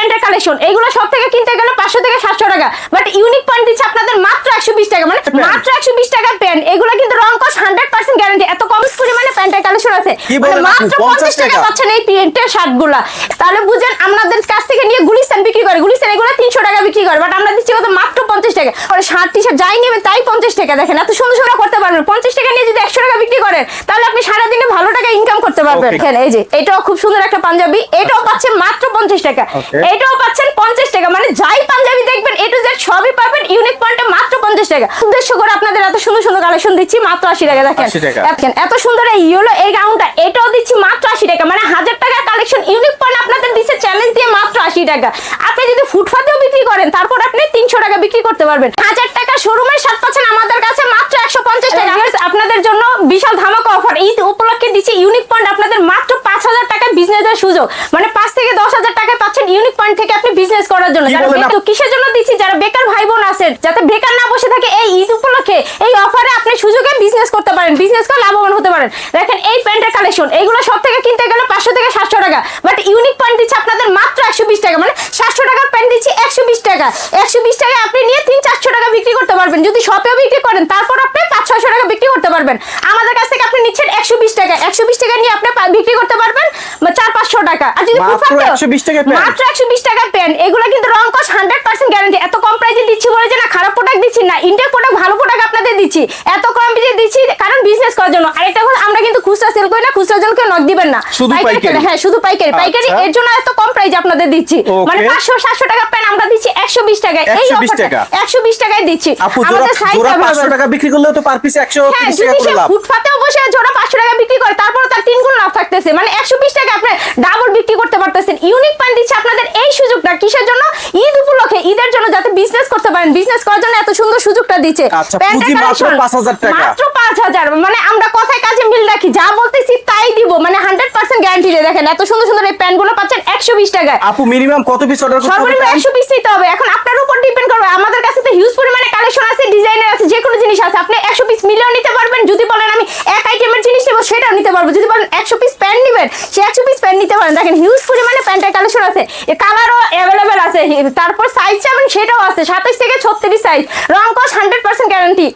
প্যান্টের কালেকশন এগুলো সব থেকে কিনতে গেলে পাঁচশো থেকে সাতশো টাকা। বাট ইউনিক পয়েন্ট দিচ্ছে আপনাদের মাত্র একশো বিশ টাকা মানে মাত্র একশো বিশ টাকার প্যান্ট এগুলো কিন্তু রং কস হান্ড্রেড পার্সেন্ট গ্যারান্টি এত কম পরিমাণে প্যান্টের কালেকশন আছে। মানে মাত্র পঞ্চাশ টাকা? পাচ্ছেন এই প্রিন্টের শার্টগুলা তাহলে বুঝেন আমাদের কাছ থেকে নিয়ে গুলিস্তান বিক্রি করে গুলিস্তান এগুলো তিনশো টাকা বিক্রি করে বাট আমরা দিচ্ছি কত মাত্র পঞ্চাশ টাকা। আর শার্ট টি শার্ট যাই নেবেন তাই পঞ্চাশ টাকা। দেখেন এত সুন্দর সুন্দর করতে পারবেন। পঞ্চাশ টাকা নিয়ে যদি একশো টাকা বিক্রি করেন তাহলে আপনি ইনকাম করতে পারবেন এখানে দেখেন এই যে এটাও খুব সুন্দর একটা পাঞ্জাবি এটাও পাচ্ছেন মাত্র পঞ্চাশ টাকা। এটাও পাচ্ছেন পঞ্চাশ টাকা মানে যাই পাঞ্জাবি দেখবেন এ টু জেড সবই পাবেন মাত্র পঞ্চাশ টাকা। উদ্দেশ্য করে আপনাদের এত সুন্দর সুন্দর কালেকশন দিচ্ছি মাত্র আশি টাকা দেখেন। দেখেন এত সুন্দর এই ইয়েলো এই গাউনটা এটাও দিচ্ছি মাত্র আশি টাকা। মানে হাজার টাকার কালেকশন ইউনিক পয়েন্ট আপনাদের দিচ্ছে চ্যালেঞ্জ দিয়ে মাত্র আশি টাকা। আপনি যদি ফুটপাতেও বিক্রি করেন তারপর আপনি তিনশো টাকা বিক্রি করতে পারবেন। হাজার টাকা শোরুমের সাত পাচ্ছেন আমাদের কাছে মাত্র একশো পঞ্চাশ টাকা। আপনাদের জন্য বিশাল ধামাকা অফার ঈদ উপলক্ষে দিচ্ছি ইউনিক পয়েন্ট আপনাদের মাত্র পাঁচ হাজার টাকায় বিজনেসের সুযোগ। মানে পাঁচ থেকে দশ হাজার টাকায় পাচ্ছেন ইউনিক পয়েন্ট থেকে আপনি বিজনেস করার জন্য কি যারা বলেন তো কিসের জন্য দিচ্ছি? যারা বেকার ভাই বোন আছেন যাতে বেকার না বসে থাকে এই ঈদ উপলক্ষে এই অফারে আপনি সুযোগে বিজনেস করতে পারেন বিজনেস করে লাভবান হতে পারেন। দেখেন এই প্যান্টের কালেকশন এইগুলো সব থেকে কিনতে গেলে পাঁচশো থেকে সাতশো টাকা বাট ইউনিক পয়েন্ট দিচ্ছে আপনাদের মাত্র একশো বিশ টাকা মানে সাতশো টাকার প্যান্ট দিচ্ছি একশো বিশ টাকা। একশো বিশ টাকা আপনি নিয়ে তিন চারশো টাকা বিক্রি করতে পারবেন। যদি শপেও বিক্রি করেন তারপর আপনি পাঁচ ছয়শো টাকা বিক্রি করতে পারবেন। আমাদের কাছ থেকে আপনি নিচ্ছেন একশো বিশ টাকা। একশো বিশ টাকা নিয়ে আপনি বিক্রি করতে পারবেন বা চার পাঁচশো টাকা। আর যদি মাত্র ফুটপাতেও- 120 টাকায় pant? মাত্র একশো বিশ টাকা প্যান্ট এগুলো কিন্তু রং কস হান্ড্রেড পার্সেন্ট গ্যারান্টি। এত কম প্রাইসে দিচ্ছি বলে যে না খারাপ প্রোডাক্ট দিচ্ছি না ইন্ডিয়া প্রোডাক্ট ভালো প্রোডাক্ট আপনাদের দিচ্ছি। এত প্রাইসে দিচ্ছি কারণ বিজনেস করার জন্য। আরেকটা কথা আমরা কিন্তু খুচরা সেল করি না খুচরা জনকে নক দিবেন না। শুধু পাইকারি পাইকারি? হ্যাঁ শুধু পাইকারি। পাইকারি আচ্ছা। এর জন্য এত কম প্রাইস আপনাদের দিচ্ছি। মানে পাঁচশো সাতশো টাকা প্যান্ট আমরা দিচ্ছি একশো বিশ টাকায়। এই 120 একশো বিশ টাকায় দিচ্ছি। আমাদের সাইজ জোড়া পাঁচশো টাকা বিক্রি করলেও তো পার পিস হ্যাঁ টাকা করে লাভ। ফুটপাতেও বসে জোড়া পাঁচশো টাকা বিক্রি করে থাকতেছে মানে একশো বিশ টাকা আপনি ডাবল বিক্রি করতে পারতেছেন। ইউনিক পান দিচ্ছে আপনাদের এই সুযোগটা কিসের জন্য? ঈদ উপলক্ষে ঈদের জন্য যাতে বিজনেস করতে পারেন বিজনেস করার জন্য এত সুন্দর সুযোগটা দিচ্ছে। আচ্ছা, প্যান্টের পুঁজি মাত্র collection 5,000 টাকা। মাত্র পাঁচ হাজার। মানে আমরা কথায় কাজে মিল রাখি। যা বলতেছি তাই দিব। মানে হান্ড্রেড পার্সেন্ট গ্যারান্টি দেখেন এত সুন্দর সুন্দর এই প্যান্টগুলো পাচ্ছেন একশো বিশ টাকায়। আপু মিনিমাম কত পিস অর্ডার সর্বনিম্ন? একশো পিস নিতে হবে। এখন আপনার উপর ডিপেন্ড করবে। আমাদের কাছে তো হিউজ পরিমাণে কালেকশন আছে ডিজাইনার আছে যে কোনো জিনিস আছে। আপনি একশো পিস মিলিয়ন নিতে পারবেন। যদি বলেন আমি এক আইটেমের জিনিস নেব সেটাও নিতে পারব। যদি বলেন একশো পিস প্যান্ট নেবেন সে একশো পিস প্যান্ট নিতে পারেন। দেখেন হিউজ পরিমাণে প্যান্টের কালেকশন আছে। কালারও অ্যাভেলেবেল আছে। তারপর সাইজ চাবেন সেটাও আছে। সাতাশ থেকে ছত্রিশ সাইজ রং কস হান্ড্রেড পার্সেন্ট গ্যারান্টি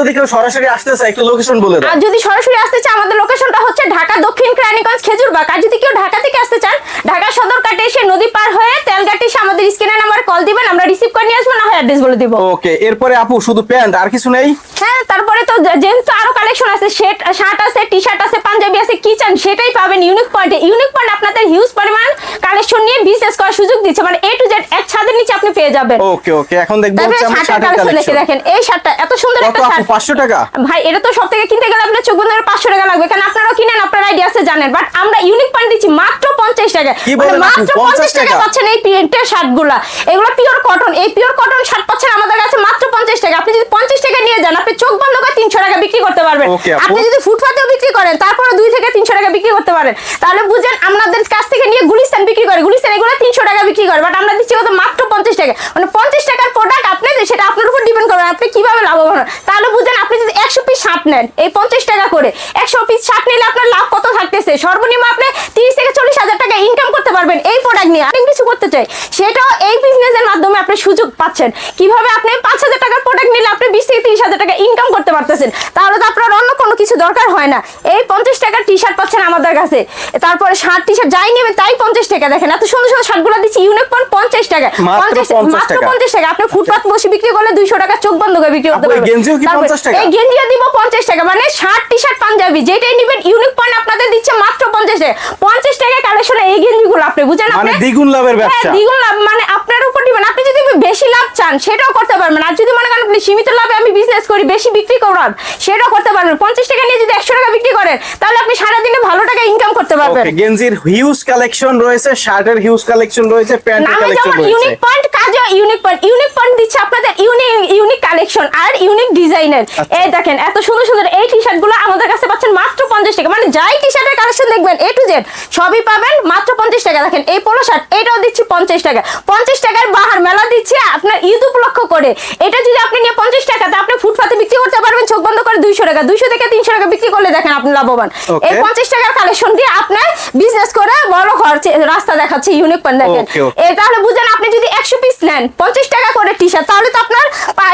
যদি কেউ সরাসরি আসতে চায় একটু লোকেশন বলে দাও। আর যদি সরাসরি আসতে চান আমাদের লোকেশনটা হচ্ছে ঢাকা দক্ষিণ কেরানীগঞ্জ খেজুরবাগ। আর যদি কেউ ঢাকা থেকে আসতে চান ঢাকা সদর কাটে এসে নদী পার হয়ে তেলঘাটে এসে আমাদের স্ক্রিনে নাম্বার কল দিবেন আমরা রিসিভ করে নিয়ে আসব না হয় অ্যাড্রেস বলে দিব। ওকে এরপরে আপু শুধু প্যান্ট আর কিছু নেই? হ্যাঁ তারপরে তো যে- যেহেতু আরও কালেকশন আছে সেট শার্ট আছে টি শার্ট আছে পাঞ্জাবি আছে কি চান সেটাই পাবেন। ইউনিক পয়েন্টে ইউনিক পয়েন্ট আপনাদের হিউজ পরিমাণ কালেকশন নিয়ে বিজনেস করার সুযোগ দিচ্ছে। মানে এ টু জেড এক ছাদের নিচে আপনি পেয়ে যাবেন। ওকে ওকে এখন দেখব হচ্ছে আমরা শার্টের কালেকশন দেখে কালেকশন দেখেন এই শার্টটা এত সুন্দর একটা শার্ট পাঁচশো টাকা? ভাই এটা তো সব থেকে কিনতে গেলে আপনার চোখ বন্ধ করে পাঁচশো টাকা লাগবে। কারণ আপনারাও কিনেন আপনার আইডিয়া আছে জানেন। বাট আমরা ইউনিক পয়েন্ট দিচ্ছি মাত্র পঞ্চাশ টাকা মানে মাত্র পঞ্চাশ টাকা? পাচ্ছেন এই প্রিন্টের শার্টগুলা এগুলো পিওর কটন এই পিওর কটন শার্ট পাচ্ছেন আমাদের কাছে মাত্র পঞ্চাশ টাকা। আপনি যদি পঞ্চাশ টাকা নিয়ে যান আপনি চোখ বন্ধ করে তিনশো টাকা বিক্রি করতে পারবেন। আপনি যদি ফুটপাতেও বিক্রি করেন তারপরে দুই থেকে তিনশো টাকা বিক্রি করতে পারেন। তাহলে বুঝেন আমাদের কাছ থেকে নিয়ে গুলিস্তান বিক্রি করে। গুলিস্তান এগুলো তিনশো টাকা বিক্রি করে বাট আমরা দিচ্ছি কত মাত্র পঞ্চাশ টাকা। মানে পঞ্চাশ টাকার প্রোডাক্ট আপনি সেটা আপনার উপর ডিপেন্ড করবে আপনি কীভাবে লাভবান হন তাহলে বুঝেন আপনি যদি একশো পিস শার্ট নেন এই পঞ্চাশ টাকা করে একশো পিস শার্ট নিলে আপনার লাভ কত থাকতেছে? সর্বনিম্ন আপনি তিরিশ থেকে চল্লিশ হাজার টাকা ইনকাম করতে পারবেন এই প্রোডাক্ট নিয়ে আপনি কিছু করতে চাই সেটাও এই বিজনেসের মাধ্যমে আপনি সুযোগ পাচ্ছেন। কীভাবে আপনি পাঁচ হাজার টাকার প্রোডাক্ট নিলে আপনি বিশ থেকে তিরিশ হাজার টাকা ইনকাম করতে পারতেছেন তাহলে তো আপনার অন্য কোনো কিছু দরকার হয় না। এই পঞ্চাশ টাকার টি শার্ট পাচ্ছেন আমাদের কাছে। তারপরে শার্ট টি শার্ট যাই নেবেন তাই পঞ্চাশ টাকা দেখেন এত সুন্দর সুন্দর শার্টগুলো দিচ্ছি ইউনিক পয়েন্ট পঞ্চাশ টাকা। 50 মাত্র পঞ্চাশ টাকা। আপনি ফুটপাত বসে বিক্রি করলে দুইশো টাকা চোখ বন্ধ করে বিক্রি করতে পারবেন। গেঞ্জিও কি তারপরে 50 টাকা? এই গেঞ্জিও দিব পঞ্চাশ টাকা। মানে শার্ট টি শার্ট পাঞ্জাবি যেটাই নেবেন ইউনিক পয়েন্ট আপনাদের দিচ্ছে মাত্র পঞ্চাশ টাকা। পঞ্চাশ টাকা এই গেঞ্জিগুলো আপনি বুঝেন মানে আপনি? দ্বিগুণ লাভের হ্যাঁ, ব্যবসা। দ্বিগুণ লাভ মানে আপনার উপর দিবেন আপনি যদি বেশি লাভ চান সেটাও করতে পারবেন। আর যদি মনে করেন আপনি সীমিত লাভে আমি বিজনেস করি বেশি বিক্রি করার সেটাও করতে পারবেন। পঞ্চাশ টাকা নিয়ে যদি একশো টাকা বিক্রি করেন তাহলে আপনি সারাদিনে ভালো টাকা ইনকাম করতে পারবেন। গেঞ্জির হিউজ কালেকশন রয়েছে শার্টের হিউজ কালেকশন রয়েছে প্যান্টের কালেকশন রয়েছে। ইউনিক পয়েন্ট কাজে ইউনিক পয়েন্ট ইউনিক পয়েন্ট দিচ্ছে আপনাদের ইউনিক ইউনিক কালেকশন আর ইউনিক ডিজাইনের আচ্ছা। এই দেখেন এত সুন্দর সুন্দর এই টি শার্টগুলো আমাদের কাছে পাচ্ছেন মাত্র পঞ্চাশ টাকা। মানে যাই টি শার্টের কালেকশন দেখবেন এ টু জেড সবই পাবেন মাত্র পঞ্চাশ টাকা। দেখেন এই পোলো শার্ট এটাও দিচ্ছি পঞ্চাশ টাকা। পঞ্চাশ টাকার বাহার মেলা দিচ্ছে আপনার ঈদ উপলক্ষ করে। এটা যদি আপনি নিয়ে পঞ্চাশ টাকাতে আপনি ফুটপাতে বিক্রি করতে পারবেন চোখ বন্ধ করে দুইশো টাকা। দুইশো থেকে তিনশো টাকা বিক্রি করলে দেখেন আপনি লাভবান। এই পঞ্চাশ টাকার কালেকশন দিয়ে আপনার বিজনেস করে বড় খরচে রাস্তা দেখাচ্ছে ইউনিক পয়েন্ট দেখেন. তাহলে বুঝেন আপনি যদি একশো পিস নেন পঞ্চাশ টাকা করে টি শার্ট তাহলে তো আপনার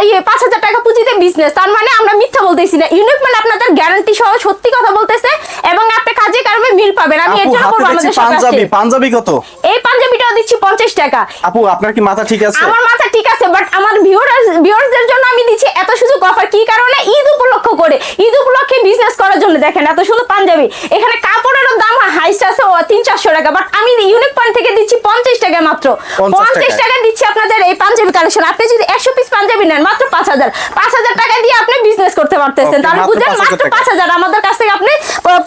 ইয়ে, পাঁচ হাজার টাকা পুঁজিতে বিজনেস তার মানে আমরা মিথ্যা বলতেছি না। ইউনিক মানে আপনাদের গ্যারান্টি সহ সত্যি কথা বলতেছে এবং আপনি কাজে কারণে মিল পাবেন। আমি এর জন্য করব দেখছি আমাদের পাঞ্জাবি। পাঞ্জাবি কত? এই পাঞ্জাবিটাও দিচ্ছি পঞ্চাশ টাকা। আপু আপনার কি মাথা ঠিক আছে? আমার মাথা ঠিক আছে। বাট আমার ভিউয়ার্স ভিউয়ার্সদের জন্য আমি দিচ্ছি এত সুযোগ অফার কি কারণে? ঈদ উপলক্ষ করে। ঈদ উপলক্ষে বিজনেস করার জন্য। দেখেন এত সুন্দর পাঞ্জাবি। এখানে কাপড়েরও দাম হাইস্ট আছে তিন চারশো টাকা। বাট আমি ইউনিক পয়েন্ট থেকে দিচ্ছি পঞ্চাশ টাকা মাত্র। 50 পঞ্চাশ টাকা। দিচ্ছি আপনাদের এই পাঞ্জাবি কালেকশন আপনি যদি একশো পিস পাঞ্জাবি নেন মাত্র পাঁচ হাজার। পাঁচ হাজার টাকা দিয়ে আপনি বিজনেস করতে পারতেছেন। তাহলে বুঝেন মাত্র। পাঁচ হাজার আমাদের কাছ থেকে আপনি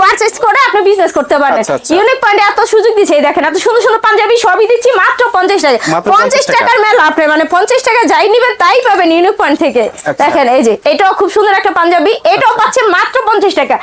পারচেস করে আপনি বিজনেস করতে পারেন। ইউনিক পয়েন্টে এত সুযোগ দিচ্ছে। এই দেখেন এত সুন্দর সুন্দর পাঞ্জাবি সবই দিচ্ছি মাত্র পঞ্চাশ টাকা। পঞ্চাশ টাকার মেলা আপনি মানে পঞ্চাশ টাকা যাই নিবেন তাই পাবেন ইউনিক পয়েন্ট থেকে। আচ্ছা। দেখেন এই যে এটাও খুব সুন্দর একটা পাঞ্জাবি। এটাও পাচ্ছেন মাত্র পঞ্চাশ টাকা।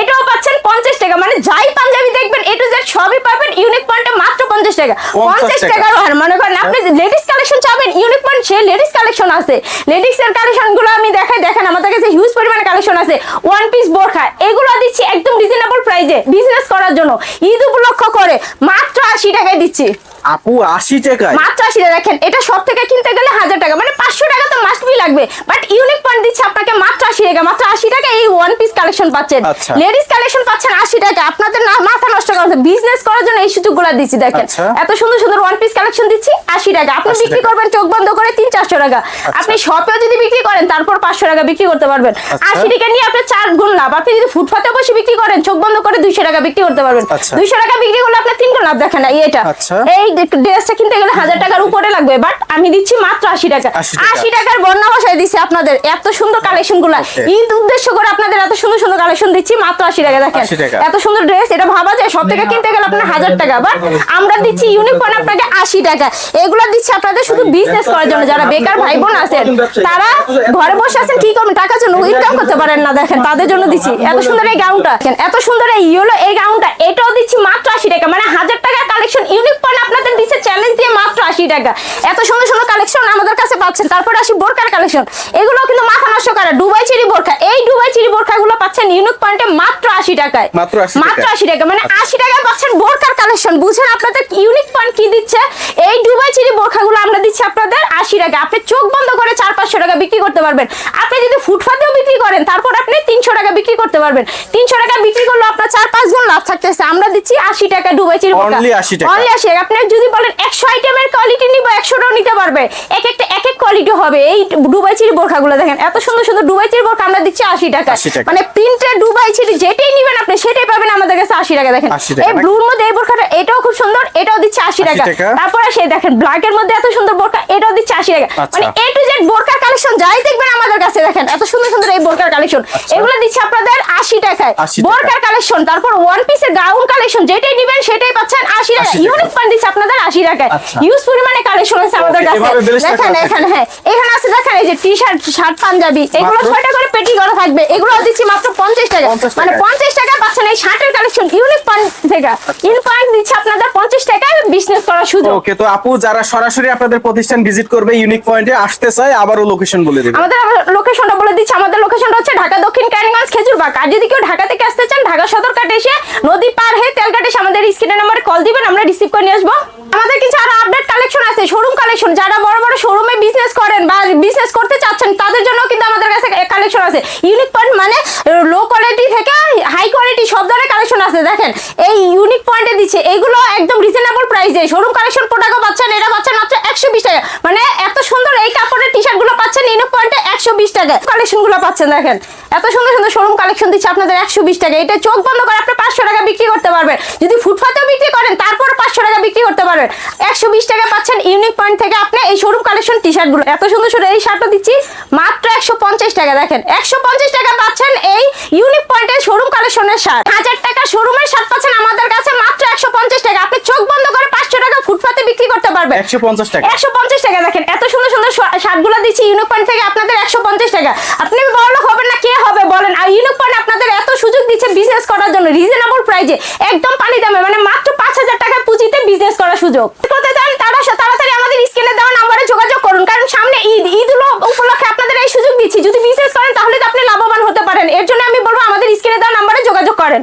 এটাও পাচ্ছেন পঞ্চাশ টাকা। মানে যাই পাঞ্জাবি দেখবেন এ টু জেড সবই পাবেন ইউনিক পয়েন্টে মাত্র পঞ্চাশ টাকা। পঞ্চাশ টাকার আর মনে করেন আপনি লেডিস কালেকশন চাবেন ইউনিক পয়েন্ট সে লেডিস কালেকশন আছে। লেডিস এর কালেকশনগুলো আমি দেখাই দেখেন আমাদের কাছে হিউজ পরিমাণে কালেকশন আছে। ওয়ান পিস বোরখা। এগুলো দিচ্ছি একদম রিজনেবল প্রাইসে বিজনেস করার জন্য। ঈদ উপলক্ষ করে মাত্র আশি টাকায় দিচ্ছি। আপু আশি টাকায়। মাত্র আশি টাকা দেখেন এটা সব থেকে কিনতে গেলে হাজার টাকা মানে পাঁচশো টাকা তো মাস্ট বি লাগবে। বাট ইউনিক পয়েন্ট দিচ্ছে আপনাকে মাত্র আশি টাকা মাত্র আশি টাকা এই ওয়ান পিস কালেকশন পাচ্ছেন। আচ্ছা। লেডিস কালেকশন পাচ্ছেন আশি টাকা আপনাদের না মাথা নষ্ট করতে বিজনেস করার জন্য এই সুযোগগুলো দিচ্ছি দেখেন। আচ্ছা। এত সুন্দর সুন্দর ওয়ান পিস কালেকশন দিচ্ছি আশি টাকা। আপনি বিক্রি করবেন চোখ বন্ধ করে তিন চারশো টাকা। আপনি শপেও যদি বিক্রি করেন তারপর পাঁচশো টাকা বিক্রি করতে পারবেন। আচ্ছা। আশি টাকা নিয়ে আপনি চার গুণ লাভ। আপনি যদি ফুটপাতে বসে বিক্রি করেন চোখ বন্ধ করে দুইশো টাকা বিক্রি করতে পারবেন। আচ্ছা। দুইশো টাকা বিক্রি করলে আপনার তিন গুণ লাভ দেখেন না এটা। আচ্ছা। এই ড্রেসটা কিনতে গেলে হাজার টাকার উপরে লাগবে বাট আমি দিচ্ছি মাত্র আশি টাকা। আশি টাকার বন্যা বসায় দিচ্ছি আপনাদের এত সুন্দর কালেকশনগুলা. ঈদ উদ্দেশ্য করে আপনাদের এত সুন্দর সুন্দর কালেকশন দিচ্ছি মাত্র আশি টাকা দেখেন। এত সুন্দর ড্রেস এটা ভাবা যায় সব থেকে কিনতে গেলে আপনার হাজার টাকা বাট আমরা দিচ্ছি ইউনিফর্ম আপনাকে আশি টাকা। এগুলো দিচ্ছি আপনাদের শুধু বিজনেস করার জন্য যারা বেকার ভাই বোন আছেন তারা ঘরে বসে আছেন কি করবেন? টাকার জন্য ইনকাম করতে পারেন না দেখেন তাদের জন্য দিচ্ছি। এত সুন্দর এই গাউনটা এত সুন্দর এই ইয়েলো এই গাউনটা এটাও দিচ্ছি মাত্র আশি টাকা মানে হাজার টাকা কালেকশন ইউনিক পয়েন্ট আপনাদের দিচ্ছে চ্যালেঞ্জ দিয়ে মাত্র আশি টাকা। এত সুন্দর সুন্দর কালেকশন আমাদের কাছে পাচ্ছেন। তারপরে আসি বোরকার কালেকশন এগুলো কিন্তু মাথা নষ্ট করা। ডুবাই চিরি বোরখা এই দুবাই চিরি বোরখা গুলো পাচ্ছেন ইউনিক পয়েন্টে মাত্র আশি টাকায়। মাত্র 80 টাকায়। মাত্র আশি টাকা মানে আশি টাকায় পাচ্ছেন বোরখার কালেকশন বুঝছেন আপনাদের ইউনিক পয়েন্ট কি দিচ্ছে? এই দুবাই চিরি বোরখাগুলো আমরা দিচ্ছি আপনাদের আশি টাকা আপনি চোখ বন্ধ করে চার পাঁচশো টাকা বিক্রি করতে পারবেন। আপনি যদি ফুটপাতেও বিক্রি করেন তারপর আপনি তিনশো টাকা বিক্রি করতে পারবেন। তিনশো টাকা বিক্রি করলে আপনার চার পাঁচ গুণ লাভ থাকতেছে। আমরা দিচ্ছি আশি টাকা দুবাই চিরি বোরখা। Only 80 টাকা। আপনি যদি বলেন একশো আইটেমের কোয়ালিটি নিবো একশোটাও নিতে পারবে। এক একটা এক এক কোয়ালিটি হবে। এই ডুবাই চিরি বোরখাগুলো দেখেন। এত সুন্দর সুন্দর ডুবাই চিরি বোরখা আমরা দিচ্ছি আশি টাকা 80 টাকা। মানে ডুবাই চিরি যেটাই নিবেন আপনি সেটাই পাবেন আমাদের কাছে আশি টাকা। দেখেন এই ব্লুর মধ্যে এই বোরখাটা এটাও খুব সুন্দর এটাও দিচ্ছে 80 টাকা। তারপরে সেই দেখেন ব্ল্যাকের মধ্যে এত সুন্দর বোরখা এটাও দিচ্ছে আশি টাকা। আচ্ছা। মানে এ টু জেড কালেকশন যাই দেখবেন আমাদের কাছে দেখেন এত সুন্দর সুন্দর এই কালেকশন এগুলো দিচ্ছে আপনাদের আশি টাকায়। 80 কালেকশন তারপর ওয়ান পিসের গাউন কালেকশন যেটাই নিবেন সেটাই পাচ্ছেন আশি টাকা। 80 টাকা। ইউনিক পান দিচ্ছে আপনাদের আশি টাকায়। আচ্ছা। হিউজ পরিমাণে কালেকশন আছে আমাদের কাছে। দেখেন এখানে হ্যাঁ এখানে আছে দেখেন এই যে টি শার্ট শার্ট পাঞ্জাবি এগুলো ছয়টা করে পেটি করা থাকবে। এগুলো দিচ্ছি মাত্র পঞ্চাশ টাকা। মানে পঞ্চাশ টাকা পাচ্ছেন এই শার্টের কালেকশন ইউনিক পান থেকে ইউনিক পান দিচ্ছে আপনাদের পঞ্চাশ টাকায় বিজনেস করার সুযোগ। ওকে তো আপু যারা সরাসরি আপনাদের প্রতিষ্ঠান ভিজিট করবে ইউনিক পয়েন্টে আসতে চায় আবারও লোকেশন বলে দেবে। আমাদের লোকেশনটা বলে দিচ্ছি। আমাদের লোকেশনটা হচ্ছে ঢাকা দক্ষিণ ক্যারিগঞ্জ খেজুরবাগ আর যদি কেউ ঢাকা থেকে আসতে চান ঢাকা সদরঘাট এসে নদী পার হয়ে তেলঘাট এসে আমাদের স্ক্রিনের নাম্বারে কল দিবেন আমরা রিসিভ করে নিয়ে আসব। আমাদের কিছু আরও আপডেট কালেকশন আছে শোরুম কালেকশন যারা বড় বড় শোরুমে বিজনেস করেন বা বিজনেস করতে চাচ্ছেন তাদের জন্য কিন্তু আমাদের কাছে কালেকশন আছে। ইউনিক পয়েন্ট মানে লো কোয়ালিটি থেকে হাই কোয়ালিটি সব ধরনের কালেকশন আছে। দেখেন, এই ইউনিক পয়েন্টে দিচ্ছে। এগুলো একদম রিজনেবল প্রাইসে শোরুম কালেকশন প্রোডাক্টও পাচ্ছেন এটা পাচ্ছেন মাত্র একশো বিশ টাকা। মানে এত সুন্দর এই কাপড়ের টি শার্টগুলো পাচ্ছেন ইউনিক পয়েন্টে একশো বিশ টাকা কালেকশনগুলো পাচ্ছেন, দেখেন। এত সুন্দর সুন্দর শোরুম কালেকশন দিচ্ছে আপনাদের একশো বিশ টাকা এটা চোখ বন্ধ করে আপনি পাঁচশো টাকা বিক্রি করতে পারবেন। যদি ফুটপাতেও বিক্রি করেন, তারপর পাঁচশো টাকা বিক্রি করতে পারবেন। একশো বিশ টাকা পাচ্ছেন ইউনিক পয়েন্ট থেকে আপনি এই শোরুম কালেকশন টি শার্টগুলো। এত সুন্দর সুন্দর এই শার্টটা দিচ্ছি, মাত্র একশো পঞ্চাশ টাকা দেখেন। একশো পঞ্চাশ টাকা পাচ্ছেন এই ইউনিক পয়েন্টের শোরুম কালেকশনের শার্ট। হাজার টাকা শোরুমের শার্ট পাচ্ছেন আমাদের কাছে মাত্র একশো পঞ্চাশ টাকা। আপনি চোখ বন্ধ করে পাঁচশো টাকা ফুটপাতে বিক্রি করতে পারবেন। একশো পঞ্চাশ টাকা। একশো পঞ্চাশ টাকা দেখেন। এত সুন্দর সুন্দর শার্টগুলো দিচ্ছি ইউনিক পয়েন্ট থেকে আপনাদের একশো পঞ্চাশ টাকা। আপনি বড় হবেন না কে হবে বলেন? আর ইউনিক পয়েন্ট আপনাদের এত সুযোগ দিচ্ছে বিজনেস করার জন্য রিজনেবল প্রাইজে একদম পানি দামে মানে মাত্র পাঁচ হাজার টাকা পুঁজিতে বিজনেস করার সুযোগ। করতে চান তারা তাড়াতাড়ি আমাদের স্ক্রিনে দেওয়া নাম্বারে যোগাযোগ করুন কারণ কারণ সামনে ঈদ ঈদ হলো উপলক্ষে আপনাদের এই সুযোগ দিচ্ছি যদি বিজনেস করেন তাহলে তো আপনি লাভবান হতে পারেন এর জন্য আমি বলব আমাদের স্ক্রিনে দেওয়া নাম্বারে যোগাযোগ করেন